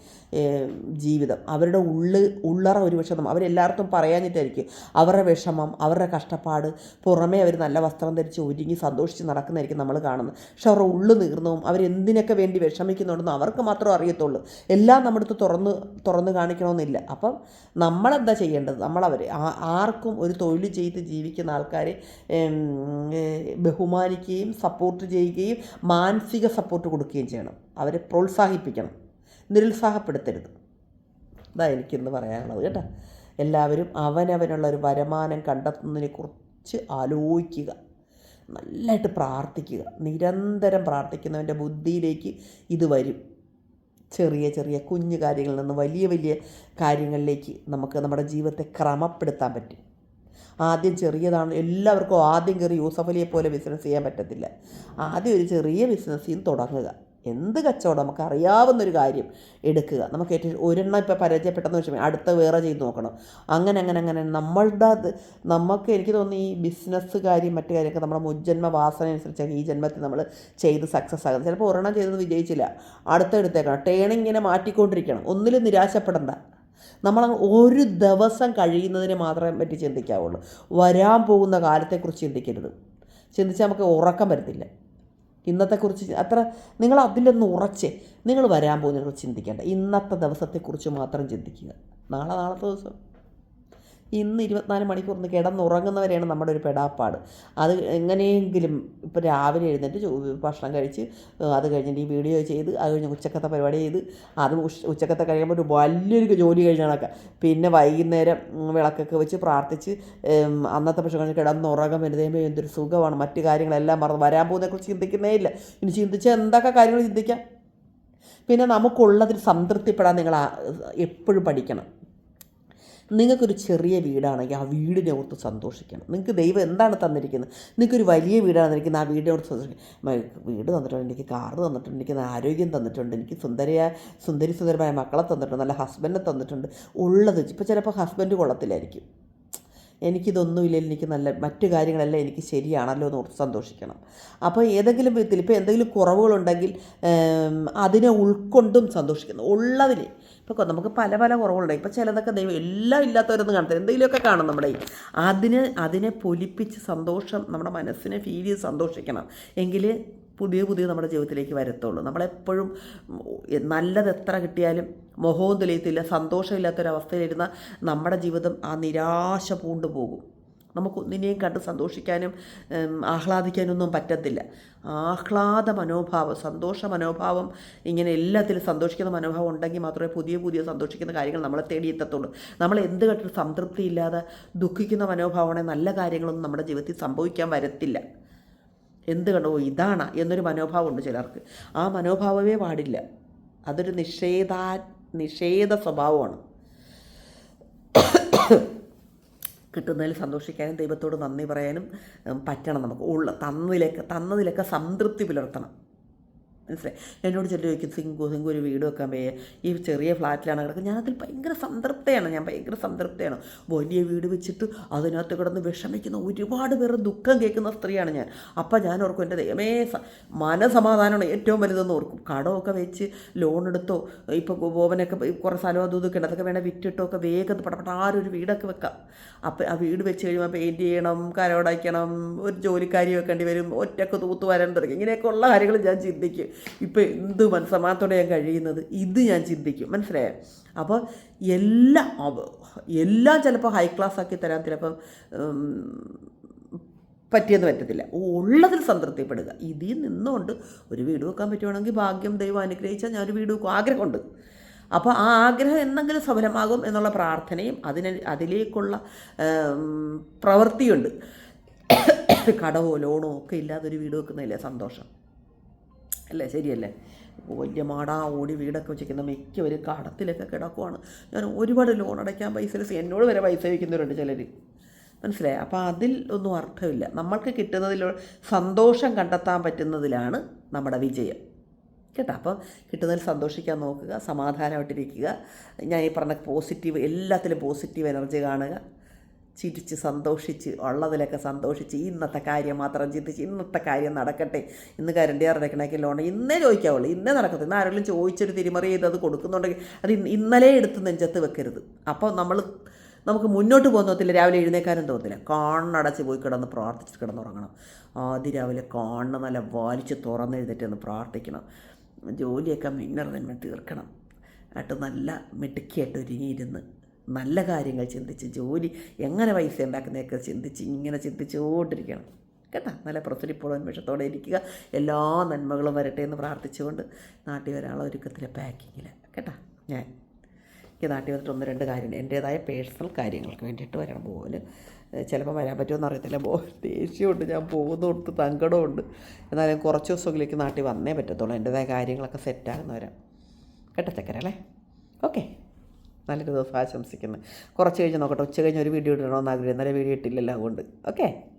ജീവിതം. അവരുടെ ഉള്ള് ഉള്ളറ ഒരുപക്ഷെ വിഷമം അവരെല്ലാവർക്കും പറയാഞ്ഞിട്ടായിരിക്കും. അവരുടെ വിഷമം അവരുടെ കഷ്ടപ്പാട് പുറമേ അവർ നല്ല വസ്ത്രം ധരിച്ച് ഒരുങ്ങി സന്തോഷിച്ച് നടക്കുന്നതായിരിക്കും നമ്മൾ കാണുന്നത്. പക്ഷെ അവരുടെ ഉള്ളു നീർന്നവും അവരെന്തിനൊക്കെ വേണ്ടി വിഷമിക്കുന്നുണ്ടെന്ന് അവർക്ക് മാത്രം അറിയത്തുള്ളൂ. എല്ലാം നമ്മുടെ തുറന്ന് തുറന്ന് കാണിക്കണമെന്നില്ല. അപ്പം നമ്മളെന്താ ചെയ്യേണ്ടത്? നമ്മളവർ ആർക്കും ഒരു തൊഴിൽ ചെയ്ത് ജീവിക്കുന്ന ആൾക്കാരെ ബഹുമാനിക്കുകയും സപ്പോർട്ട് ചെയ്യുകയും മാനസിക സപ്പോർട്ട് കൊടുക്കുകയും ചെയ്യണം. അവരെ പ്രോത്സാഹിപ്പിക്കണം. നിരുത്സാഹപ്പെടുത്തരുത്. അതാ എനിക്കിന്ന് പറയാനുള്ളത് കേട്ടോ. എല്ലാവരും അവനവനുള്ള ഒരു വരുമാനം കണ്ടെത്തുന്നതിനെ കുറിച്ച് ആലോചിക്കുക. നല്ലതായിട്ട് പ്രാർത്ഥിക്കുക. നിരന്തരം പ്രാർത്ഥിക്കുന്നവന്റെ ബുദ്ധിയിലേക്ക് ഇത് വരും. ചെറിയ ചെറിയ കുഞ്ഞു കാര്യങ്ങളിൽ നിന്ന് വലിയ വലിയ കാര്യങ്ങളിലേക്ക് നമുക്ക് നമ്മുടെ ജീവിതത്തെ ക്രമപ്പെടുത്താൻ പറ്റും. ആദ്യം ചെറിയതാണ്. എല്ലാവർക്കും ആദ്യം കയറി യൂസഫലിയെ പോലെ ബിസിനസ് ചെയ്യാൻ പറ്റത്തില്ല. ആദ്യം ഒരു ചെറിയ നിന്ന് തുടങ്ങുക. എന്ത് കച്ചവടം? നമുക്ക് അറിയാവുന്നൊരു കാര്യം എടുക്കുക. നമുക്ക് ഏറ്റവും ഒരെണ്ണം ഇപ്പോൾ പരാജയപ്പെട്ടെന്ന് വെച്ചാൽ അടുത്ത വേറെ ചെയ്ത് നോക്കണം. അങ്ങനെ അങ്ങനെ അങ്ങനെ. നമ്മളുടെ നമുക്ക് എനിക്ക് തോന്നുന്നു ഈ ബിസിനസ് കാര്യം മറ്റു കാര്യമൊക്കെ നമ്മുടെ മുജ്ജന്മ വാസന അനുസരിച്ചൊക്കെ ഈ ജന്മത്തിൽ നമ്മൾ ചെയ്ത് സക്സസ് ആകുന്നത്. ചിലപ്പോൾ ഒരെണ്ണം ചെയ്തത് വിജയിച്ചില്ല. അടുത്ത എടുത്തേക്കണം. ടേണിങ് ഇങ്ങനെ മാറ്റിക്കൊണ്ടിരിക്കണം. ഒന്നിലും നിരാശപ്പെടണ്ട. നമ്മൾ ഒരു ദിവസം കഴിയുന്നതിനെ മാത്രമേ പറ്റി ചിന്തിക്കാവുള്ളൂ. വരാൻ പോകുന്ന കാലത്തെക്കുറിച്ച് ചിന്തിക്കരുത്. ചിന്തിച്ചാൽ നമുക്ക് ഉറക്കം വരത്തില്ല. ഇന്നത്തെക്കുറിച്ച് അത്ര നിങ്ങൾ അതിലൊന്ന് ഉറച്ച് നിങ്ങൾ വരാൻ പോകുന്നതിനെക്കുറിച്ച് ചിന്തിക്കേണ്ട. ഇന്നത്തെ ദിവസത്തെക്കുറിച്ച് മാത്രം ചിന്തിക്കുക. നാളെ നാളത്തെ ദിവസം. ഇന്ന് ഇരുപത്തിനാല് മണിക്കൂർ ഒന്ന് കിടന്നുറങ്ങുന്നവരെയാണ് നമ്മുടെ ഒരു പെടാപ്പാട്. അത് എങ്ങനെയെങ്കിലും ഇപ്പോൾ രാവിലെ എഴുന്നേറ്റ് ഭക്ഷണം കഴിച്ച് അത് കഴിഞ്ഞിട്ട് ഈ വീഡിയോ ചെയ്ത് അത് കഴിഞ്ഞ് ഉച്ചക്കത്തെ പരിപാടി ചെയ്ത് അത് ഉച്ചക്കത്തെ കഴിയുമ്പോൾ ഒരു വലിയൊരു ജോലി കഴിഞ്ഞ പിന്നെ വൈകുന്നേരം വിളക്കൊക്കെ വെച്ച് പ്രാർത്ഥിച്ച് അന്നത്തെ പക്ഷേ കഴിഞ്ഞ് കിടന്നുറങ്ങാൻ വരുന്നതുമ്പോൾ എന്തൊരു സുഖമാണ്. മറ്റു കാര്യങ്ങളെല്ലാം മറന്ന് വരാൻ പോകുന്നതിനെക്കുറിച്ച് ചിന്തിക്കുന്നേ ഇല്ല. ഇനി ചിന്തിച്ചാൽ എന്തൊക്കെ കാര്യങ്ങൾ ചിന്തിക്കാം? പിന്നെ നമുക്കുള്ളതിൽ സംതൃപ്തിപ്പെടാൻ നിങ്ങൾ എപ്പോഴും പഠിക്കണം. നിങ്ങൾക്കൊരു ചെറിയ വീടാണെങ്കിൽ ആ വീടിനെ ഓർത്ത് സന്തോഷിക്കണം. നിങ്ങൾക്ക് ദൈവം എന്താണ് തന്നിരിക്കുന്നത്? നിങ്ങൾക്കൊരു വലിയ വീടാണ് തന്നിരിക്കുന്നത്. ആ വീടിനെ ഓർത്ത് സന്തോഷിക്കണം വീട് തന്നിട്ടുണ്ട്. എനിക്ക് കാറ് തന്നിട്ടുണ്ട്. എനിക്ക് ആരോഗ്യം തന്നിട്ടുണ്ട്. എനിക്ക് സുന്ദരിയായ സുന്ദരി സുന്ദരമായ മക്കളെ തന്നിട്ടുണ്ട്. നല്ല ഹസ്ബൻഡിനെ തന്നിട്ടുണ്ട്. ഉള്ളത് ഇപ്പോൾ ചിലപ്പോൾ ഹസ്ബൻഡ് കൊള്ളത്തില്ലായിരിക്കും. എനിക്കിതൊന്നുമില്ലെങ്കിൽ എനിക്ക് നല്ല മറ്റു കാര്യങ്ങളെല്ലാം എനിക്ക് ശരിയാണല്ലോ എന്ന് ഓർത്ത് സന്തോഷിക്കണം. അപ്പോൾ ഏതെങ്കിലും വിധത്തിൽ ഇപ്പോൾ എന്തെങ്കിലും കുറവുകളുണ്ടെങ്കിൽ അതിനെ ഉൾക്കൊണ്ടും സന്തോഷിക്കുന്നു. ഉള്ളതിന് ഇപ്പോൾ നമുക്ക് പല പല കുറവുകളുണ്ട്. ഇപ്പോൾ ചിലതൊക്കെ ദൈവം എല്ലാം ഇല്ലാത്തവരൊന്നും കാണത്തില്ല എന്തെങ്കിലുമൊക്കെ കാണും നമ്മുടെ അതിന് അതിനെ പൊലിപ്പിച്ച് സന്തോഷം നമ്മുടെ മനസ്സിനെ ഫീൽ ചെയ്ത് സന്തോഷിക്കണം. എങ്കിൽ പുതിയ പുതിയ നമ്മുടെ ജീവിതത്തിലേക്ക് വരത്തുള്ളൂ. നമ്മളെപ്പോഴും നല്ലത് എത്ര കിട്ടിയാലും മുഖവും തെളിയത്തില്ല. സന്തോഷമില്ലാത്തൊരവസ്ഥയിലിരുന്ന നമ്മുടെ ജീവിതം ആ നിരാശ പൂണ്ടു പോകും. നമുക്കൊന്നിനെയും കണ്ട് സന്തോഷിക്കാനും ആഹ്ലാദിക്കാനും ആഹ്ലാദിക്കാനൊന്നും പറ്റത്തില്ല. ആഹ്ലാദ മനോഭാവം സന്തോഷ മനോഭാവം ഇങ്ങനെ എല്ലാത്തിലും സന്തോഷിക്കുന്ന മനോഭാവം ഉണ്ടെങ്കിൽ മാത്രമേ പുതിയ പുതിയ സന്തോഷിക്കുന്ന കാര്യങ്ങൾ നമ്മളെ തേടിയെത്തത്തുള്ളൂ നമ്മൾ എന്ത് കണ്ടിട്ട് സംതൃപ്തി ഇല്ലാതെ ദുഃഖിക്കുന്ന മനോഭാവമാണെങ്കിൽ നല്ല കാര്യങ്ങളൊന്നും നമ്മുടെ ജീവിതത്തിൽ സംഭവിക്കാൻ വരത്തില്ല. എന്ത് കണ്ടോ ഇതാണ് എന്നൊരു മനോഭാവമുണ്ട് ചിലർക്ക്. ആ മനോഭാവമേ പാടില്ല. അതൊരു നിഷേധാ നിഷേധ സ്വഭാവമാണ്. കിട്ടുന്നതിൽ സന്തോഷിക്കാനും ദൈവത്തോട് നന്ദി പറയാനും പറ്റണം നമുക്ക്. ഉള്ള തന്നതിലൊക്കെ തന്നതിലൊക്കെ സംതൃപ്തി പുലർത്തണം. മനസ്സിലായി? എന്നോട് ചെല്ലു ചോദിക്കും സിങ്കു സിങ്കു ഒരു വീട് വെക്കാൻ പേ ഈ ചെറിയ ഫ്ലാറ്റിലാണ് കിടക്കുന്നത്. ഞാനതിൽ ഭയങ്കര സംതൃപ്തയാണ് ഞാൻ ഭയങ്കര സംതൃപ്തയാണ്. വലിയ വീട് വെച്ചിട്ട് അതിനകത്ത് കിടന്ന് വിഷമിക്കുന്ന ഒരുപാട് പേർ ദുഃഖം കേൾക്കുന്ന സ്ത്രീയാണ് ഞാൻ. അപ്പം ഞാൻ ഓർക്കും എന്റെ ദൈവമേ മനസമാധാനമാണ് ഏറ്റവും വലുതെന്ന് ഓർക്കും. കടമൊക്കെ വെച്ച് ലോൺ എടുത്തോ ഇപ്പോൾ ബോബനൊക്കെ കുറേ സ്ഥലം അതും ഇതൊക്കെ ഉണ്ട്. അതൊക്കെ വേണേൽ വിറ്റിട്ടോ ഒക്കെ വേഗം പടപെട്ടാരൊരു വീടൊക്കെ വെക്കാം. അപ്പം ആ വീട് വെച്ച് കഴിയുമ്പോൾ പെയിന്റ് ചെയ്യണം കരോടയ്ക്കണം ഒരു ജോലിക്കാരി വെക്കേണ്ടി വരും ഒറ്റയ്ക്ക് തൂത്ത് തുടങ്ങി ഇങ്ങനെയൊക്കെ ഉള്ള കാര്യങ്ങൾ ഞാൻ ചിന്തിക്കും. ഇപ്പം എന്ത് മനസ്സമാത്തോടെ ഞാൻ കഴിയുന്നത്? ഇത് ഞാൻ ചിന്തിക്കും. മനസ്സിലായോ? അപ്പോൾ എല്ലാം എല്ലാം ചിലപ്പോൾ ഹൈ ക്ലാസ് ആക്കി തരാൻ ചിലപ്പം പറ്റിയെന്ന് പറ്റത്തില്ല. ഉള്ളതിൽ സംതൃപ്തിപ്പെടുക. ഇതിൽ നിന്നുകൊണ്ട് ഒരു വീട് വെക്കാൻ പറ്റുവാണെങ്കിൽ ഭാഗ്യം ദൈവം അനുഗ്രഹിച്ചാൽ ഞാൻ ഒരു വീട് വെക്കും. ആഗ്രഹമുണ്ട്. അപ്പോൾ ആ ആഗ്രഹം എന്തെങ്കിലും സഫലമാകും എന്നുള്ള പ്രാർത്ഥനയും അതിന് അതിലേക്കുള്ള പ്രവൃത്തിയുണ്ട്. കടവോ ലോണോ ഒക്കെ ഇല്ലാതെ ഒരു വീട് വെക്കുന്നതില്ലേ സന്തോഷം. അല്ലേ? ശരിയല്ലേ? വലിയ മാടാ ഓടി വീടൊക്കെ വെച്ചിരിക്കുന്ന മിക്കവർ കടത്തിലൊക്കെ കിടക്കുവാണ്. ഞാൻ ഒരുപാട് ലോൺ അടയ്ക്കാൻ പൈസ എന്നോട് വരെ പൈസ വയ്ക്കുന്നവരുണ്ട് ചിലർ മനസ്സിലായി? അപ്പോൾ അതിൽ ഒന്നും അർത്ഥമില്ല. നമ്മൾക്ക് കിട്ടുന്നതിൽ സന്തോഷം കണ്ടെത്താൻ പറ്റുന്നതിലാണ് നമ്മുടെ വിജയം. കേട്ടോ? അപ്പോൾ കിട്ടുന്നതിൽ സന്തോഷിക്കാൻ നോക്കുക സമാധാനമായിട്ടിരിക്കുക. ഞാൻ ഈ പറഞ്ഞ പോസിറ്റീവ് എല്ലാത്തിലും പോസിറ്റീവ് എനർജി കാണുക. ചിരിച്ച് സന്തോഷിച്ച് ഉള്ളതിലൊക്കെ സന്തോഷിച്ച് ഇന്നത്തെ കാര്യം മാത്രം ചിന്തിച്ച് ഇന്നത്തെ കാര്യം നടക്കട്ടെ ഇന്ന് കരണ്ടി അടക്കണേക്ക് ലോൺ. ഇന്നേ ചോദിക്കാവുള്ളൂ. ഇന്നേ നടക്കത്തില്ല ഇന്ന് ആരെങ്കിലും ചോദിച്ചൊരു തിരിമറി ചെയ്ത് അത് കൊടുക്കുന്നുണ്ടെങ്കിൽ അത് ഇന്ന് ഇന്നലെ എടുത്ത് നെഞ്ചത്ത് വെക്കരുത്. അപ്പോൾ നമ്മൾ നമുക്ക് മുന്നോട്ട് പോകുന്നതില്ല രാവിലെ എഴുന്നേക്കാനും തോന്നത്തില്ല. കണ്ണടച്ച് പോയി കിടന്ന് പ്രാർത്ഥിച്ച് കിടന്നുറങ്ങണം. ആദ്യം രാവിലെ കണ്ണ് നല്ല വാലിച്ച് തുറന്നെഴുന്നേറ്റ് ഒന്ന് പ്രാർത്ഥിക്കണം. ജോലിയൊക്കെ മിന്നറിന് തീർക്കണം. എന്നിട്ട് നല്ല മിടുക്കിയായിട്ട് ഒരുങ്ങിയിരുന്ന് നല്ല കാര്യങ്ങൾ ചിന്തിച്ച് ജോലി എങ്ങനെ പൈസ ഉണ്ടാക്കുന്നതൊക്കെ ചിന്തിച്ച് ഇങ്ങനെ ചിന്തിച്ചുകൊണ്ടിരിക്കണം കേട്ടോ? നല്ല പ്രസരിപ്പോളം ഉന്മേഷത്തോടെ ഇരിക്കുക. എല്ലാ നന്മകളും വരട്ടെ എന്ന് പ്രാർത്ഥിച്ചുകൊണ്ട് നാട്ടിൽ വരാനുള്ള ഒരുക്കത്തിലെ പാക്കിങ്ങിൽ കേട്ടോ? ഞാൻ. എനിക്ക് നാട്ടിൽ വന്നിട്ട് ഒന്ന് രണ്ട് കാര്യമുണ്ട് എന്റേതായ പേഴ്സണൽ കാര്യങ്ങൾക്ക് വേണ്ടിയിട്ട് വരണം. പോലെ ചിലപ്പോൾ വരാൻ പറ്റുമെന്ന് അറിയത്തില്ല. പോ ദേഷ്യമുണ്ട്. ഞാൻ പോകുന്നുണ്ട് തങ്കടമുണ്ട് എന്നാലും കുറച്ച് ദിവസമെങ്കിലേക്ക് നാട്ടിൽ വന്നേ പറ്റത്തുള്ളൂ. എന്റേതായ കാര്യങ്ങളൊക്കെ സെറ്റാകുന്നവരാണ് കേട്ടോ ചക്കരല്ലേ ഓക്കെ. നല്ലൊരു ദിവസം ആശംസിക്കുന്നു. കുറച്ച് കഴിഞ്ഞ് നോക്കട്ടെ. ഉച്ച കഴിഞ്ഞ് ഒരു വീഡിയോ ഇടണമെന്ന് ആഗ്രഹം. നല്ല വീഡിയോ ഇട്ടില്ലല്ലോ അതുകൊണ്ട്. ഓക്കെ?